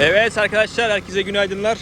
Evet arkadaşlar herkese günaydınlar.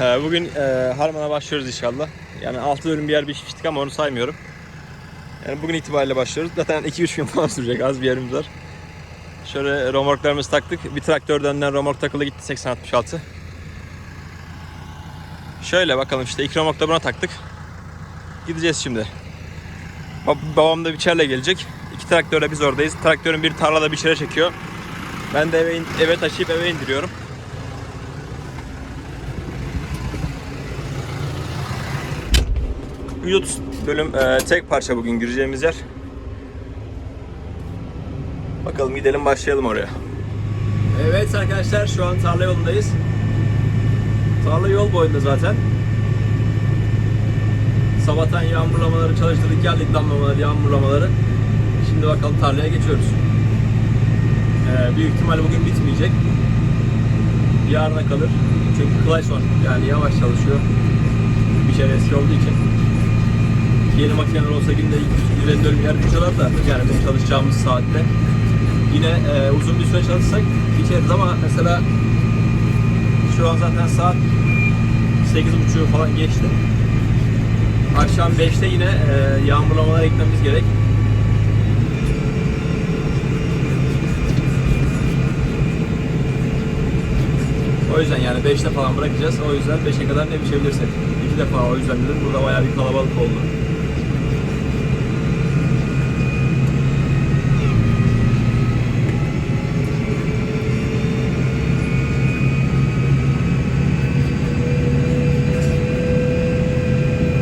Ee, Bugün e, Harman'a başlıyoruz inşallah. Yani 6 bölüm bir yer biçmiştik ama onu saymıyorum. Yani bugün itibariyle başlıyoruz. Zaten 2-3 gün falan sürecek az bir yerimiz var. Şöyle romorklarımızı taktık. Bir traktör önden romork takılı gitti 80-66. Şöyle bakalım işte iki romork da buna taktık. Gideceğiz şimdi. Bab- Babam da biçerle gelecek. İki traktörle biz oradayız. Traktörün bir tarlada biçere çekiyor. Ben de eve, eve taşıyıp eve indiriyorum. Yut bölüm e, tek parça bugün gireceğimiz yer. Bakalım gidelim başlayalım oraya. Evet arkadaşlar şu an tarla yolundayız. Tarla yol boyunda zaten. Sabahtan yağmurlamaları çalıştırdık geldik damlamaları yağmurlamaları. Şimdi bakalım tarlaya geçiyoruz. Ee, büyük ihtimal bugün bitmeyecek. Yarına kalır. Çünkü Clayson yani yavaş çalışıyor. Bir şey eski olduğu için. Yeni makineler olsa yine 250 dönüm yer biçiyorlar da yani bizim çalışacağımız saatte. Yine e, uzun bir süre çalışsak biçeriz ama mesela şu an zaten saat 8.30 falan geçti. Akşam 5'te yine e, yağmurlamalar eklememiz gerek. Yüzden yani 5'te falan bırakacağız. O yüzden 5'e kadar ne biçebilirsek. İki defa o yüzden dedim. Burada bayağı bir kalabalık oldu.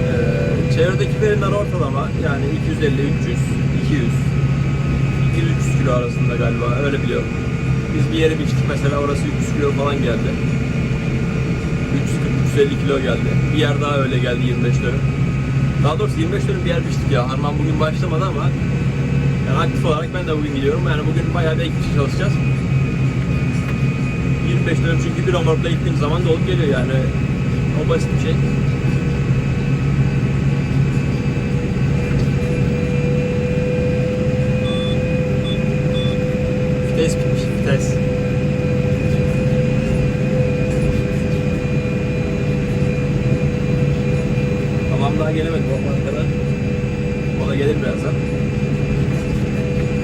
Ee, çevredeki ortalama yani 250, 300, 200, 200-300 kilo arasında galiba öyle biliyorum. Biz bir yere biçtik mesela orası 300 kilo falan geldi. 340-350 kilo geldi. Bir yer daha öyle geldi 25 dönüm. Daha doğrusu 25 dönüm bir yer biçtik ya. Harman bugün başlamadı ama yani aktif olarak ben de bugün gidiyorum. Yani bugün bayağı bir ekip çalışacağız. 25 dönüm çünkü bir romorkla gittiğim zaman dolup geliyor yani. O basit bir şey. Vites bitmiş, vites. Tamam daha gelemedi bu kadar. O da gelir birazdan.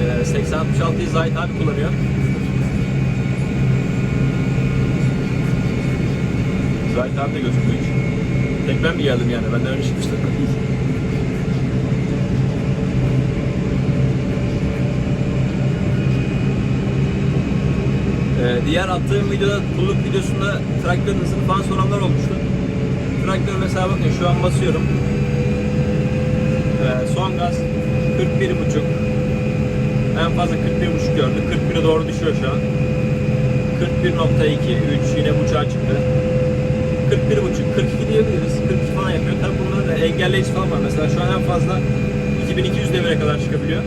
Ee, 80-66'yı Zahit abi kullanıyor. Zahit abi de gözükmüyor hiç. Tek ben mi geldim yani? Benden önce çıkmıştı. Ee, diğer attığım videoda pulluk videosunda traktörün hızını falan soranlar olmuştu. Traktör mesela bakın şu an basıyorum. Ee, son gaz 41.5 en fazla 41.5 gördü. 41'e doğru düşüyor şu an. 41.2 3 yine buçuğa çıktı. 41.5 42 diyebiliriz. 42 falan yapıyor. Tabii bunların da engelleyici falan var. Mesela şu an en fazla 2200 devire kadar çıkabiliyor.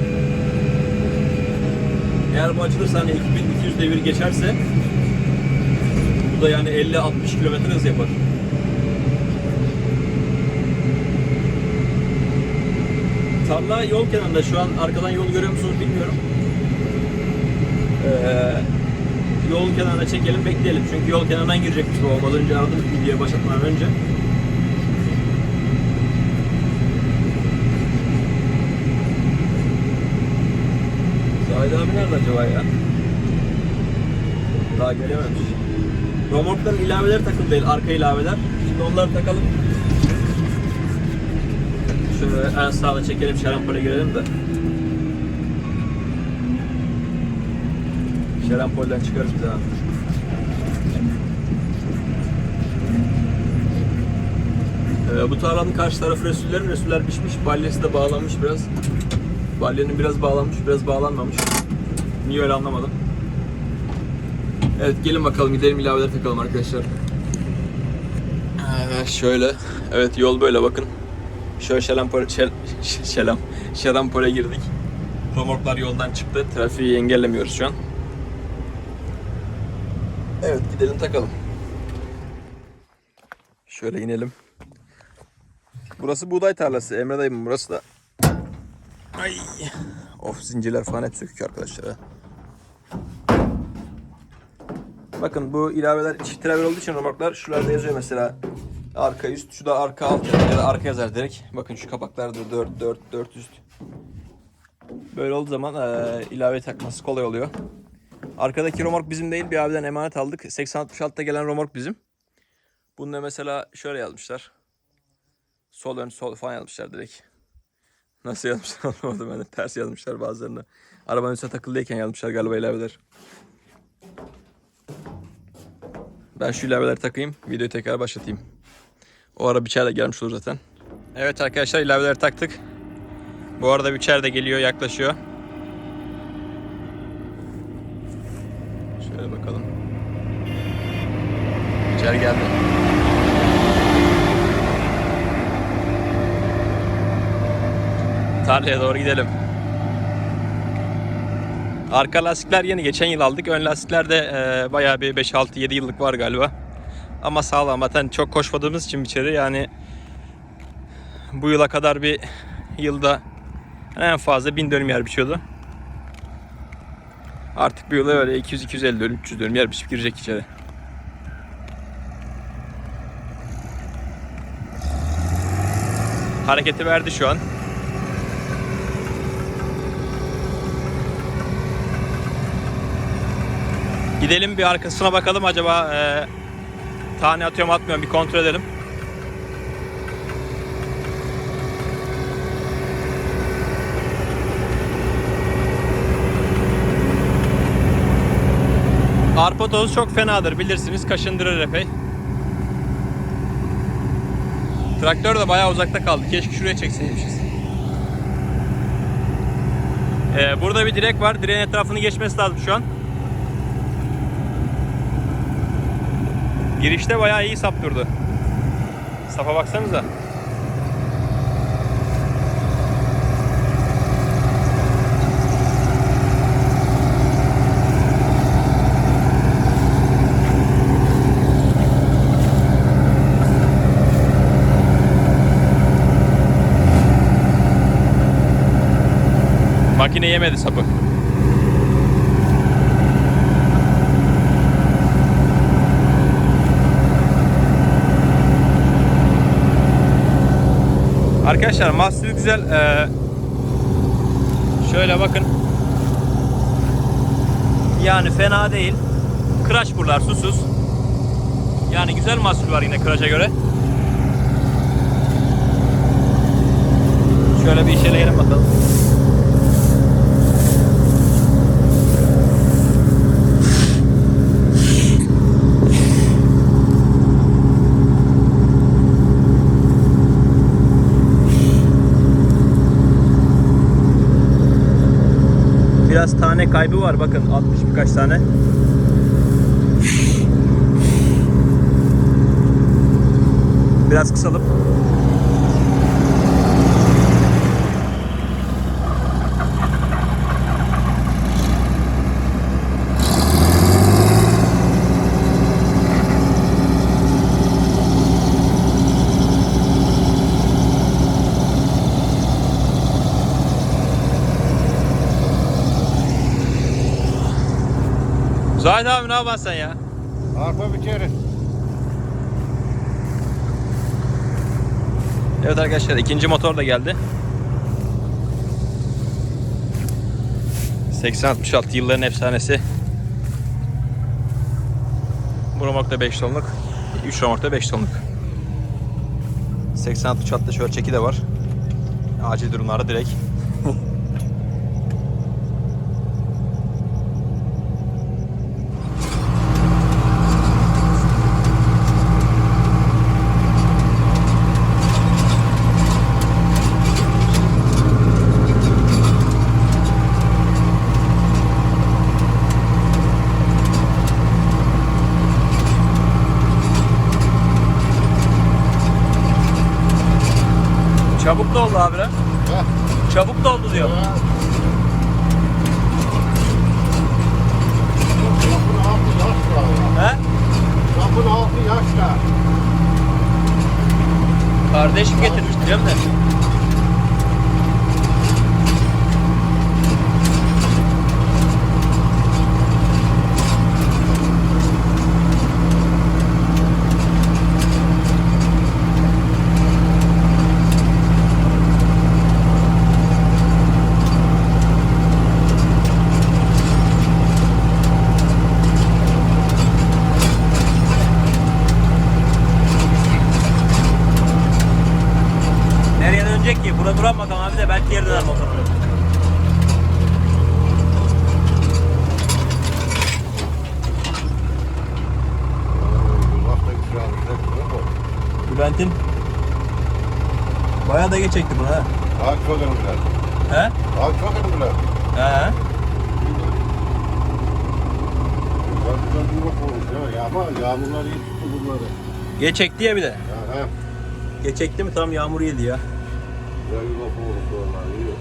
Eğer bu açılırsa hani 2200 devir geçerse bu da yani 50-60 kilometre hız yapar. Tarla yol kenarında şu an arkadan yol görüyor musunuz bilmiyorum. Ee, yol kenarına çekelim bekleyelim çünkü yol kenarından girecekmiş babam az önce aradım videoya başlatmadan önce. Zahid abi nerede acaba ya? Daha gelememiş. Romorkların ilaveleri takılı değil, arka ilaveler. Şimdi onları takalım. Şöyle en sağda çekelim, şarampole girelim de. Şarampolden çıkarız bir daha. Ee, bu tarlanın karşı tarafı resüllerin, resüller pişmiş, balyesi de bağlanmış biraz. Balyenin biraz bağlanmış, biraz bağlanmamış. Niye öyle anlamadım. Evet gelin bakalım gidelim ilaveleri takalım arkadaşlar. Evet şöyle. Evet yol böyle bakın. Şöyle şelampole, şel, şelam, şelampole girdik. Romorklar yoldan çıktı. Trafiği engellemiyoruz şu an. Evet gidelim takalım. Şöyle inelim. Burası buğday tarlası. Emre dayımın burası da. Ay. Of zincirler falan hep sökük arkadaşlar. Bakın bu ilaveler çift travel olduğu için romorklar şuralarda yazıyor mesela arka üst, şu da arka alt ya da arka yazar direkt. Bakın şu kapaklarda 4 4 4 üst. Böyle olduğu zaman eee ilave takması kolay oluyor. Arkadaki romork bizim değil bir abiden emanet aldık. 80-66'da gelen romork bizim. Bunda mesela şöyle yazmışlar. Sol ön sol falan yazmışlar direkt. Nasıl yazmışlar anlamadım ben de. Ters yazmışlar bazılarını. Arabanın üstüne takıldıyken yazmışlar galiba ilaveler. Ben şu ilaveleri takayım. Videoyu tekrar başlatayım. O ara biçer de gelmiş olur zaten. Evet arkadaşlar ilaveleri taktık. Bu arada biçer de geliyor yaklaşıyor. Şöyle bakalım. Biçer geldi. Tarlaya doğru gidelim. Arka lastikler yeni geçen yıl aldık. Ön lastikler de e, bayağı bir 5-6-7 yıllık var galiba. Ama sağlam. Zaten çok koşmadığımız için içeri yani bu yıla kadar bir yılda en fazla 1000 dönüm yer biçiyordu. Artık bu yıla öyle 200-250 dönüm, 300 dönüm yer biçip girecek içeri. Hareketi verdi şu an. Gidelim bir arkasına bakalım acaba e, tane atıyor mu atmıyor bir kontrol edelim. Arpa tozu çok fenadır bilirsiniz kaşındırır epey. Traktör de bayağı uzakta kaldı. Keşke şuraya çekseymişiz. Ee, burada bir direk var. Direğin etrafını geçmesi lazım şu an. Girişte bayağı iyi sap durdu. Sapa baksanıza. Makine yemedi sapı. Arkadaşlar mahsulü güzel. Ee, şöyle bakın. Yani fena değil. Kıraç buralar susuz. Yani güzel mahsul var yine kıraca göre. Şöyle bir işeleyelim bakalım. Biraz tane kaybı var bakın 60 birkaç tane. Biraz kısalım. Zahid abi ne yapıyorsun sen ya? Arpa biçeriz. Evet arkadaşlar ikinci motor da geldi. 80-66 yılların efsanesi. Bu romorkta 5 tonluk. 3 romorkta 5 tonluk. 80-66'da şöyle çeki de var. Acil durumlarda direkt. Çabuk doldu abi lan. Çabuk doldu diyor. Kapın altı yaşla. He? Kapın altı yaşla. Kardeşim getirmiş diyeceğim de. Şurada duran bakalım abi de belki geri döner motorunu. Yulaf da güzel almışlar. Bülent'in bayağı da geç çekti bunu ha. Çok önemliler. He? Çok önemliler. He. Ya. Ama yağmurlar iyi tuttu bunları. Geç ya bir de. Ya he. Geç mi tam yağmur yedi ya. Güzel yulaf onlar iyi. İyi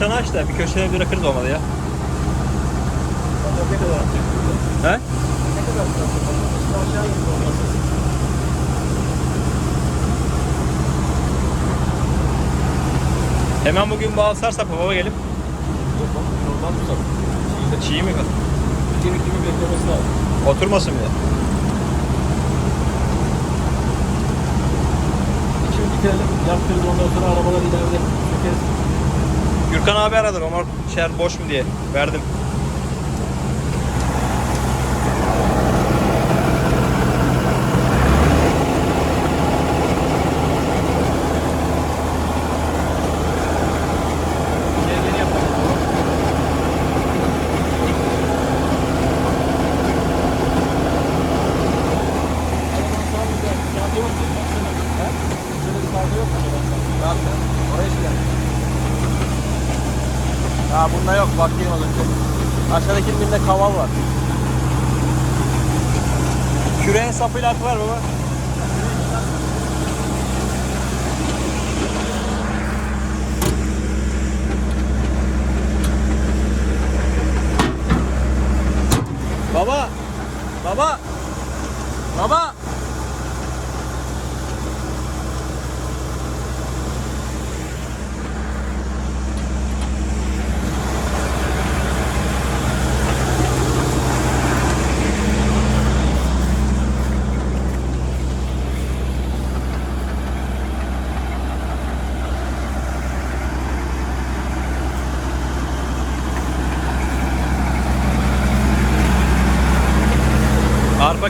Başlarını aç da bir köşeye bırakırız olmadı ya. Ne? He? Ne kadar atacak? Aşağı yukarı olmasın. Hemen bugün bağlasarsak baba gelip Ondan uzak. çiğ mi kalır? Kimi kimi beklemesi lazım. Oturmasın bile. Şimdi bitirelim. Yaptırız ondan sonra arabalar ileride. Çekeriz. Gürkan abi aradı Omar şer boş mu diye. Verdim. Geri yapalım. Arabanın sağ bir de kağıdı yok mu? Bak sana. He? Şöyle bir kağıdı yok mu? Zaten. Oraya şey Ha bunda yok bakayım az önce. Aşağıdakinin birinde kaval var. Küreğin sapıyla akı var. Baba! Baba! Baba!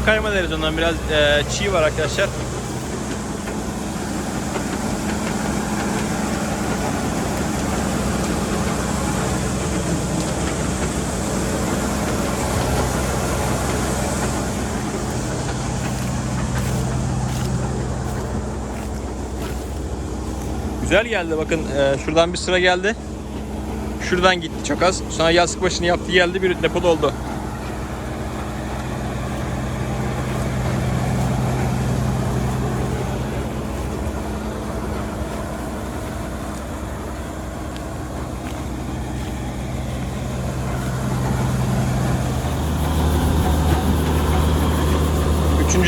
Arpa kayma deriz ondan biraz e, çiğ var arkadaşlar. Güzel geldi bakın e, şuradan bir sıra geldi. Şuradan gitti çok az. Sonra yastık başını yaptı geldi bir depo doldu.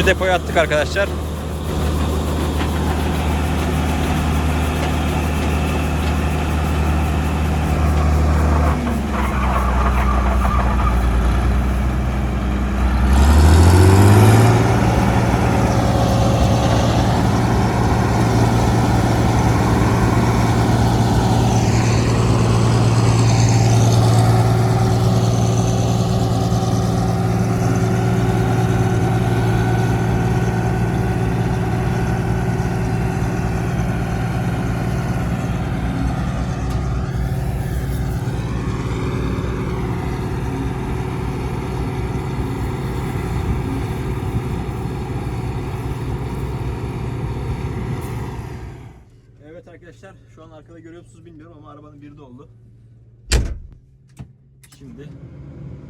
Üçüncü depoya attık arkadaşlar. Evet arkadaşlar şu an arkada görüyor musunuz bilmiyorum ama arabanın biri de oldu. Şimdi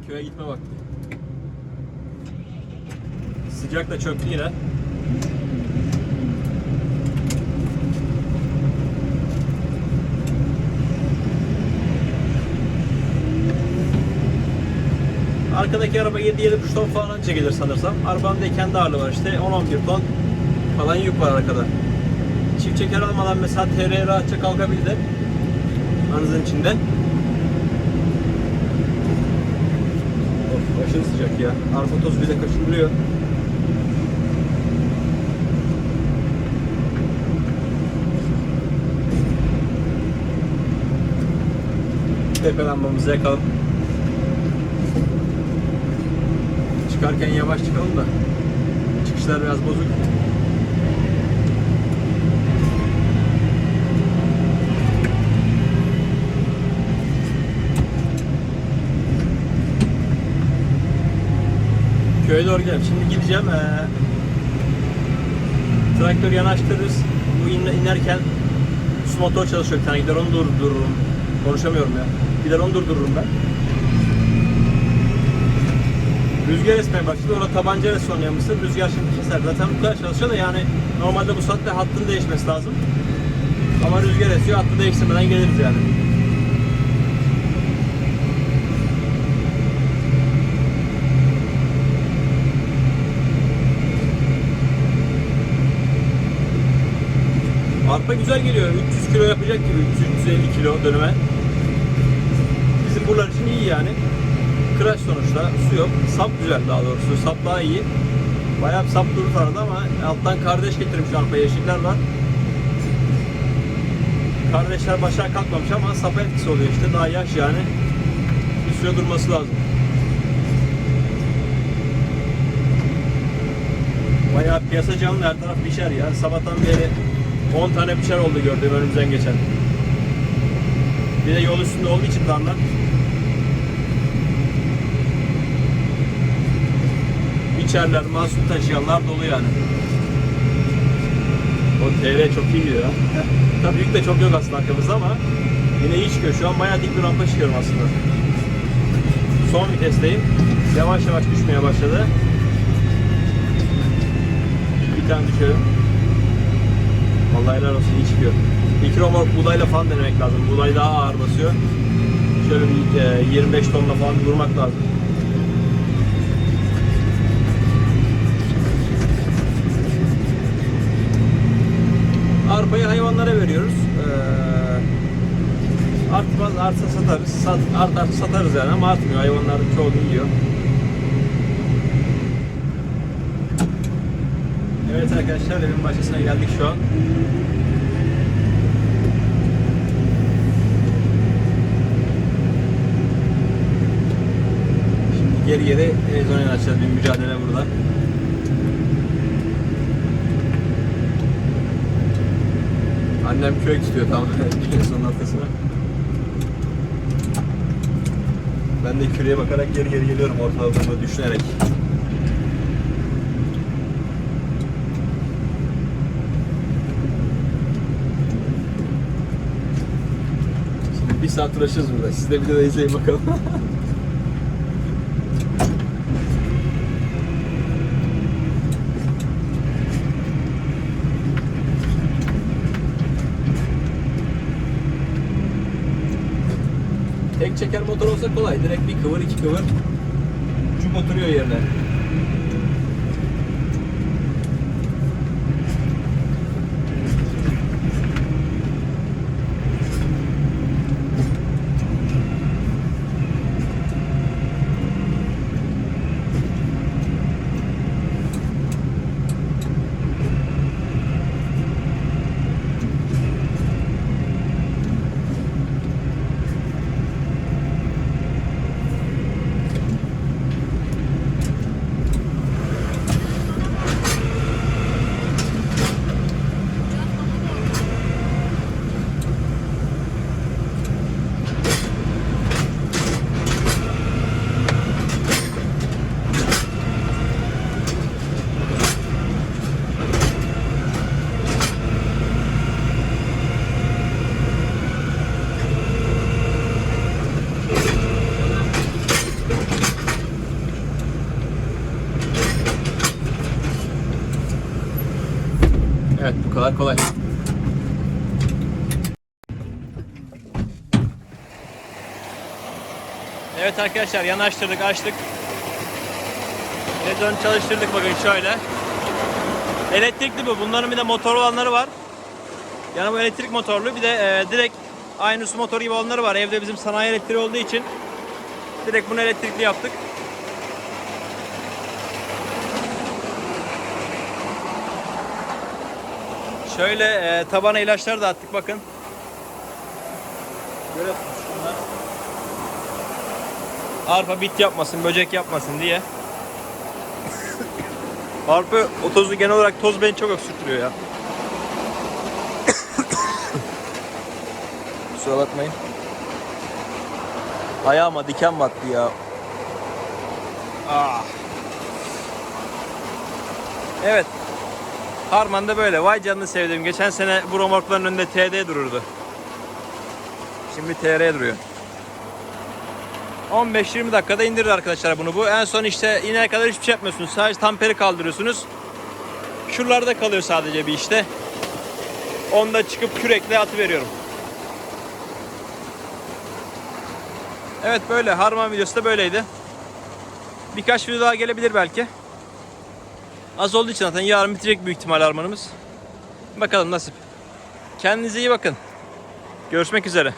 köye gitme vakti. Sıcak da çöktü yine. Arkadaki araba 7-7,5 ton falan anca gelir sanırsam. Arabanın da kendi ağırlığı var işte 10-11 ton falan yük var arkada. Çift çeker almadan mesela TR'ye rahatça kalkabildi. Anızın içinde. Of aşırı sıcak ya. Arpa tozu bile kaşındırıyor. Tepe lambamızı yakalım. Çıkarken yavaş çıkalım da. Çıkışlar biraz bozuk. Köye doğru gidelim. Şimdi gideceğim. Ee, traktörü yanaştırırız. Bu in- inerken su motor çalışıyor bir tane. Gider onu durdururum. Konuşamıyorum ya. Gider onu durdururum ben. Rüzgar esmeye başladı. Orada tabanca restoranı yapmışsın. Rüzgar şimdi keser. Zaten bu kadar çalışıyor da yani normalde bu saatte hattın değişmesi lazım. Ama rüzgar esiyor. Hattı değiştirmeden geliriz yani. Arpa güzel geliyor. 300 kilo yapacak gibi. 300-350 kilo dönüme. Bizim buralar için iyi yani. Kıraç sonuçta. Su yok. Sap güzel daha doğrusu. Sap daha iyi. Bayağı bir sap durur arada ama alttan kardeş getirmiş arpa yeşiller var. Kardeşler başa kalkmamış ama sapa etkisi oluyor işte. Daha yaş yani. Bir süre durması lazım. Bayağı piyasa canlı her taraf biçer ya. Sabahtan beri 10 tane biçer oldu gördüğüm önümüzden geçen. Bir de yol üstünde olduğu için tarla. Biçerler, mahsul taşıyanlar dolu yani. O TL çok iyi gidiyor. Tabii yük de çok yok aslında arkamızda ama yine iyi çıkıyor. Şu an bayağı dik bir rampa çıkıyorum aslında. Son vitesteyim. Yavaş yavaş düşmeye başladı. Bir tane düşelim. Vallahi olsun iyi çıkıyor. İlk romork buğdayla falan denemek lazım. Buğday daha ağır basıyor. Şöyle bir e, 25 tonla falan vurmak lazım. Arpayı hayvanlara veriyoruz. Ee, artmaz artsa satarız. Sat, artarsa satarız yani ama artmıyor. Hayvanların çoğunu yiyor. Evet arkadaşlar evin bahçesine geldik şu an. Şimdi geri geri televizyon açacağız. Bir mücadele burada. Annem köy tutuyor tam sonun ortasına. Ben de küreye bakarak geri geri geliyorum ortalıkta düşünerek. Saat uğraşırız burada. Siz de videoda izleyin bakalım. Tek çeker motor olsa kolay. Direkt bir kıvır iki kıvır. Cuk oturuyor yerine. kadar kolay. Evet arkadaşlar yanaştırdık açtık. Redon çalıştırdık bakın şöyle. Elektrikli bu. Bunların bir de motor olanları var. Yani bu elektrik motorlu. Bir de e, direkt aynı su motoru gibi olanları var. Evde bizim sanayi elektriği olduğu için direkt bunu elektrikli yaptık. Şöyle e, tabana ilaçlar da attık bakın. Şunlar. Arpa bit yapmasın, böcek yapmasın diye. Arpa o tozu genel olarak toz beni çok öksürtüyor ya. Kusura bakmayın. Ayağıma diken battı ya. Ah. Evet. Harman da böyle. Vay canını sevdim. Geçen sene bu romorkların önünde TD dururdu. Şimdi TR duruyor. 15-20 dakikada indirir arkadaşlar bunu. Bu en son işte inene kadar hiçbir şey yapmıyorsunuz. Sadece tamperi kaldırıyorsunuz. Şuralarda kalıyor sadece bir işte. Onda çıkıp kürekle atı veriyorum. Evet böyle harman videosu da böyleydi. Birkaç video daha gelebilir belki. Az olduğu için zaten yarın bitecek büyük ihtimal harmanımız. Bakalım nasip. Kendinize iyi bakın. Görüşmek üzere.